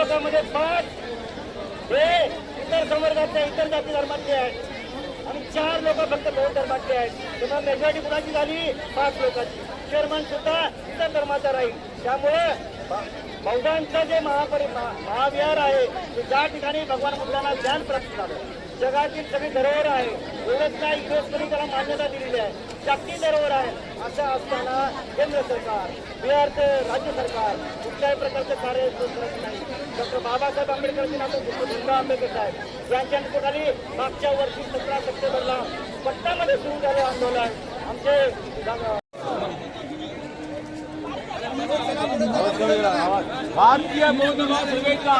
लोकांमध्ये पाच हे इतर संवर्गातल्या इतर जाती धर्मातले आहेत. आणि चार लोक फक्त बौद्ध धर्मातले आहेत. तेव्हा मेजॉरिटी कुणाची झाली? पाच लोकांची. चेअरमन सुद्धा इतर धर्माचा राहील. त्यामुळे बौद्धांचं जे महापरि महाविहार आहे ते ज्या ठिकाणी भगवान बुद्धांना ज्ञान प्राप्त झालं जगातील सगळी धरोहर आहे. एवढंच नाही युनेस्कोने त्याला मान्यता दिलेली आहे. जागतिक धरोहर आहे. असं असताना केंद्र सरकार बिहारचं राज्य सरकार कुठल्याही प्रकारचं कार्य करत नाही. डॉक्टर बाबासाहेब आंबेडकरचे नातं भीमराव आंबेडकर साहेब यांच्या नेतृत्वाखाली मागच्या वर्षी सतरा सप्टेंबरला पट्ट्यामध्ये सुरू झाले आंदोलन आमचे भारतीय बौद्धमा महासभेचा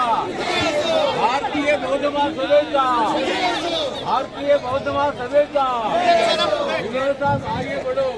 भारतीय बौद्धमा महासभेचा भारतीय बौद्धमा महासभेचा विरोधात आगे बढो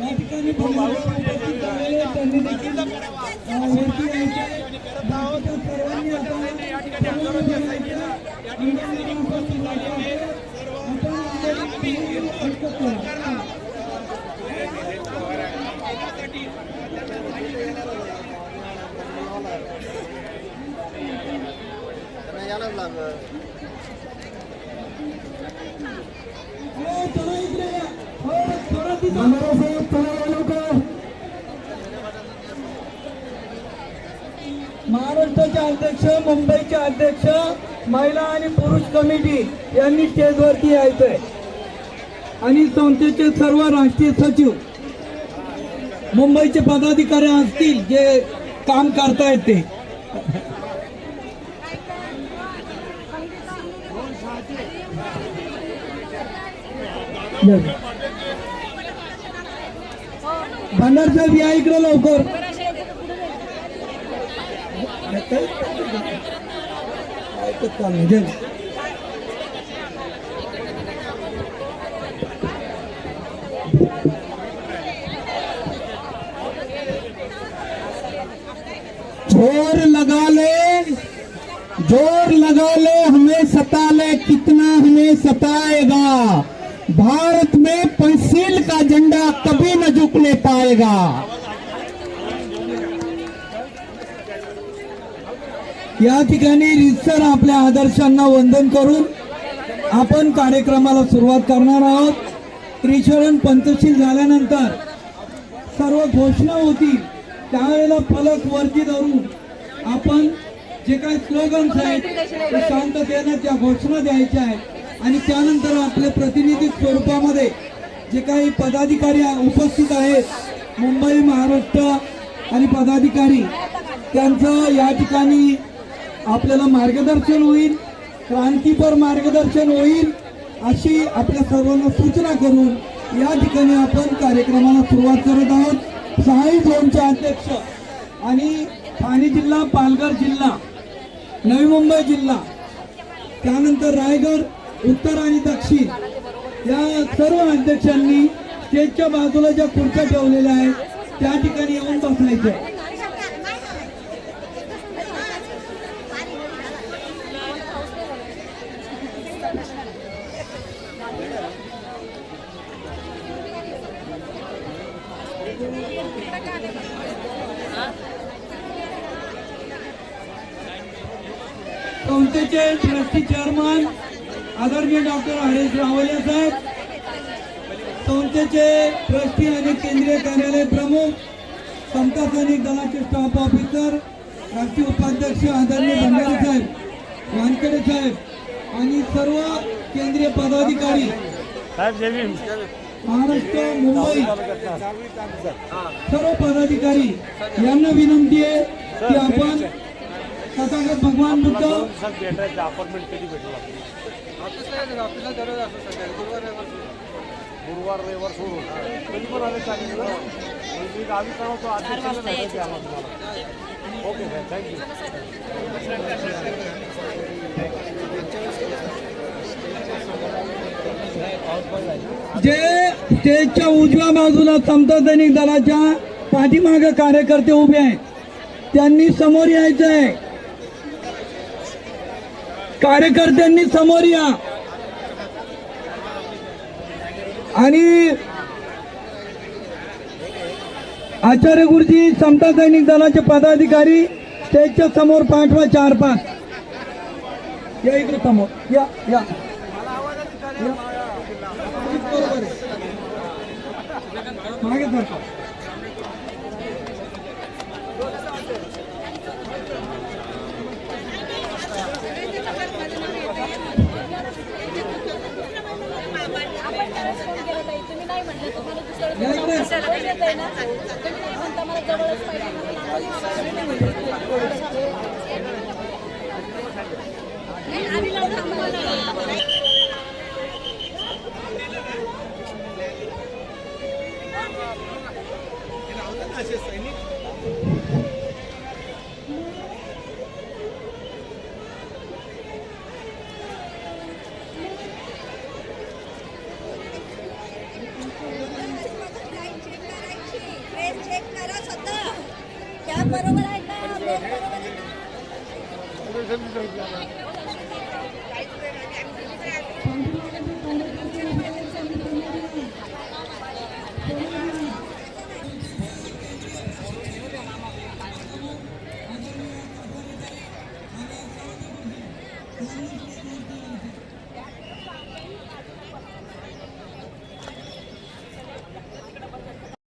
या ठिकाणी उपस्थित झालेले त्यांनी देखील वरती यायचे. सर्वांनी उपस्थित झाले आहे. आपण करा. हो, चला इकडे या. हो, थोडं तिथं. महाराष्ट्राचे अध्यक्ष मुंबईचे अध्यक्ष महिला आणि पुरुष कमिटी यांनी स्टेजवरती यायचंय. आणि संस्थेचे सर्व राष्ट्रीय सचिव मुंबईचे पदाधिकारी असतील जे काम करतायत ते. भंडार साहेब या इकडे लवकर. ज़ोर लगा ले, ज़ोर लगा ले, हमें सता ले, कितना हमें सताएगा। भारत में पंसील का झंडा कभी न झुकने पाएगा। या ठिकाणी रितसर आपल्या आदर्शांना वंदन करून आपण कार्यक्रमाला सुरुवात करणार आहोत. त्रिशरण पंचशील झाल्यानंतर सर्व घोषणा होती त्यावेळेला फलक वरती धरून आपण जे काही स्लोगन्स आहेत ते शांततेनं त्या घोषणा द्यायच्या आहेत. आणि त्यानंतर आपले प्रतिनिधी स्वरूपामध्ये जे काही पदाधिकारी उपस्थित आहेत मुंबई महाराष्ट्र आणि पदाधिकारी त्यांचं या ठिकाणी आपल्याला मार्गदर्शन होईल क्रांतीपर मार्गदर्शन होईल अशी आपल्या सर्वांना सूचना करून या ठिकाणी आपण कार्यक्रमाला सुरुवात करत आहोत. सहाही झोनचे अध्यक्ष आणि ठाणे जिल्हा पालघर जिल्हा नवी मुंबई जिल्हा त्यानंतर रायगड उत्तर आणि दक्षिण या सर्व अध्यक्षांनी स्टेजच्या बाजूला ज्या खुर्च्या ठेवलेल्या आहेत त्या ठिकाणी येऊन बसायचं संस्थेचे ट्रस्टी चेअरमन आदरणीय डॉक्टर हरेश रावले साहेब संस्थेचे ट्रस्टी आणि केंद्रीय कार्यालय प्रमुख समता सैनिक दलाचे स्टाफ ऑफिसर राष्ट्रीय उपाध्यक्ष आदरणीय भंडारी साहेब वानखेडे साहेब आणि सर्व केंद्रीय पदाधिकारी. साहेब महाराष्ट्र मुंबई. सर्व पदाधिकारी यांना विनंती आहे की आपण तथागत भगवान बुद्ध. अपार्टमेंट कधी भेटला गुरुवार रविवार सोडून कधी पण आले चालेल ना? मी गावी भेटायचे आम्हाला तुम्हाला. ओके साहेब थँक्यू जे स्टेजच्या उजव्या बाजूला समता सैनिक दलाच्या पाठीमागे कार्यकर्ते उभे आहेत. त्यांनी समोर यायचं आहे कार्यकर्त्यांनी समोर या. आणि आचार्य गुरुजी समता सैनिक दलाचे पदाधिकारी स्टेजच्या समोर पाठवा चार पाच. या इकडे समोर. या या या। मागे सरका तुम्ही नाही म्हणता मला जवळच पाहिजे. बरोबर आहे